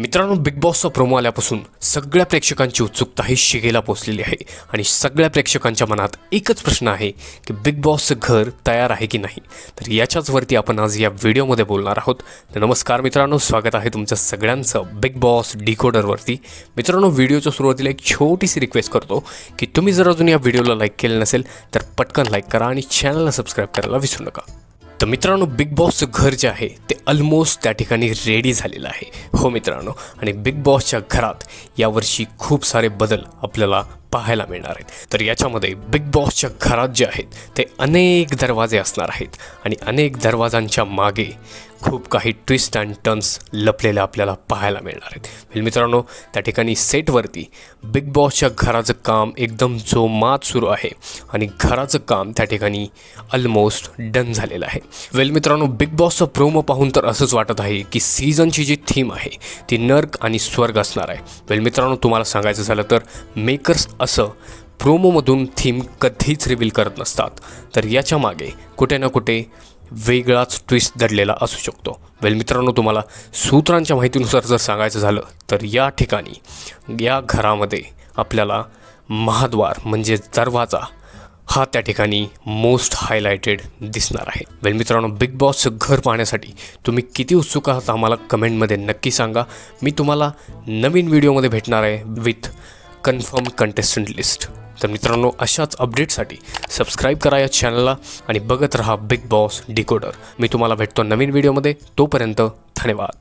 मित्रांनो big बॉसचा promo आल्यापासून सगळ्या प्रेक्षकांची उत्सुकता ही शिगेला पोचलेली आहे. आणि सगळ्या प्रेक्षकांच्या मनात एकच प्रश्न आहे की बिग बॉसचं घर तयार आहे की नाही? तर याच्याच वरती आपण आज या व्हिडिओमध्ये बोलणार आहोत. तर नमस्कार मित्रांनो स्वागत आहे तुमचं सगळ्यांचं बिग बॉस डिकोडरवरती मित्रांनो व्हिडिओच्या सुरुवातीला एक छोटीशी रिक्वेस्ट करतो की तुम्ही जर अजून या व्हिडिओला लाईक केलं नसेल तर पटकन लाईक करा आणि चॅनलला सबस्क्राईब करायला विसरू नका. तर मित्रांनो बिग बॉसचं घर जे आहे ते ऑलमोस्ट त्या ठिकाणी रेडी झालेलं आहे. हो मित्रांनो आणि बिग बॉसच्या घरात यावर्षी खूप सारे बदल आपल्याला पाहायला मिळणार आहेत. तर याच्यामध्ये बिग बॉसच्या घरात जे आहेत ते अनेक दरवाजे असणार आहेत. आणि अनेक दरवाजांच्या मागे खूप काही ट्विस्ट अँड टर्न्स लपलेले आपल्याला पाहायला मिळणार आहेत. वेल मित्रांनो त्या ठिकाणी सेटवरती बिग बॉसच्या घराचं काम एकदम जोमात सुरू आहे. आणि घराचं काम त्या ठिकाणी ऑलमोस्ट डन झालेलं आहे. वेल मित्रांनो बिग बॉसचं प्रोमो पाहून तर असंच वाटत आहे की सीझनची जी थीम आहे ती नर्क आणि स्वर्ग असणार आहे. वेल मित्रांनो तुम्हाला सांगायचं झालं तर मेकर्स असं प्रोमोमधून थीम कधीच रिव्हील करत नसतात. तर याच्या मागे कुठे ना कुठे वेगळाच ट्विस्ट दडलेला असू शकतो. वेल मित्रांनो तुम्हाला सूत्रांच्या माहितीनुसार जर सांगायचं झालं तर या ठिकाणी या घरामध्ये आपल्याला महाद्वार म्हणजे दरवाजा हा त्या ठिकाणी मोस्ट हायलायटेड दिसणार आहे. वेल मित्रांनो बिग बॉसचं घर पाहण्यासाठी तुम्ही किती उत्सुक आहात आम्हाला कमेंटमध्ये नक्की सांगा. मी तुम्हाला नवीन व्हिडिओमध्ये भेटणार आहे विथ कन्फर्म कंटेस्टंट लिस्ट तर मित्रांनो अशाच अपडेटसाठी सबस्क्राईब करा या चॅनलला आणि बघत रहा बिग बॉस डिकोडर मी तुम्हाला भेटतो नवीन व्हिडिओमध्ये तोपर्यंत धन्यवाद.